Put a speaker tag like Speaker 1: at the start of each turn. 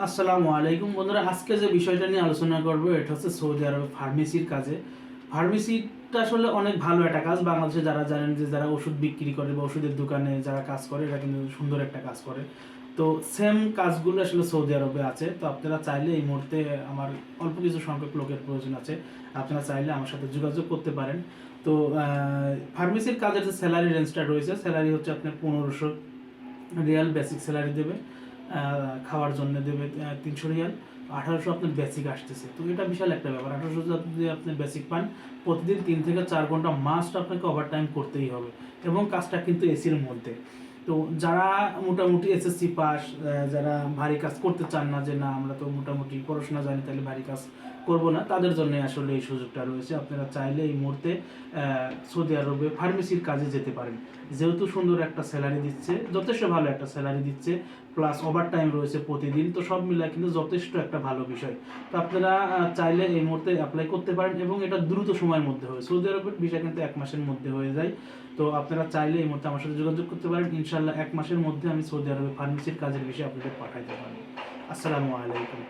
Speaker 1: আসসালামু আলাইকুম বন্ধুরা, আজকে যে বিষয়টা নিয়ে আলোচনা করব, এটা হচ্ছে সৌদি আরবে ফার্মেসির কাজে। ফার্মেসিটা আসলে অনেক ভালো একটা কাজ। বাংলাদেশে যারা জানেন যে যারা ওষুধ বিক্রি করে বা ওষুধের দোকানে যারা কাজ করে এটা কিন্তু সুন্দর একটা কাজ করে। তো সেম কাজগুলো আসলে সৌদি আরবে আছে। তো আপনারা চাইলে এই মুহূর্তে আমার অল্প কিছু সংখ্যক লোকের প্রয়োজন আছে। আপনারা চাইলে আমার সাথে যোগাযোগ করতে পারেন। তো ফার্মেসির কাজের যে স্যালারি রেঞ্জটা রয়েছে স্যালারি হচ্ছে আপনার পনেরোশো রিয়াল বেসিক স্যালারি দেবে। খাওয়ার জন্য দেবে তিনশো রিয়াল। আঠারোশো আপনার বেসিক আসতেছে। তো এটা বিশাল একটা ব্যাপার। আঠারোশো যদি আপনি বেসিক পান, প্রতিদিন তিন থেকে চার ঘণ্টা মাস্ট আপনাকে ওভার টাইম করতেই হবে। এবং কাজটা কিন্তু এসির মধ্যে। তো যারা মোটামুটি এসএসসি পাস যারা ভারী কাজ করতে চান না যে, না, আমরা তো মোটামুটি পড়াশোনা জানি, তাহলে ভারী কাজ করব না, তাদের জন্য আসলে এই সুযোগটা রয়েছে। আপনারা চাইলে এই মুহূর্তে সৌদি আরবে ফার্মেসির কাজে যেতে পারেন। যেহেতু সুন্দর একটা স্যালারি দিচ্ছে, যথেষ্ট ভালো একটা স্যালারি দিচ্ছে প্লাস ওভার টাইম রয়েছে প্রতিদিন, তো সব মিলে কিন্তু যথেষ্ট একটা ভালো বিষয়। তো আপনারা চাইলে এই মুহূর্তে অ্যাপ্লাই করতে পারেন এবং এটা দ্রুত সময়ের মধ্যে হয়, সৌদি আরবের ভিসা কিন্তু এক মাসের মধ্যে হয়ে যায়। তো আপনারা চাইলে এই মুহূর্তে আমার সাথে যোগাযোগ করতে পারেন। ইনশাল্লাহ এক মাসের মধ্যে আমি সৌদি আরবে ফার্মেসির কাজের বিষয়ে আপনাদের পাঠাইতে পারব। আসসালামু আলাইকুম।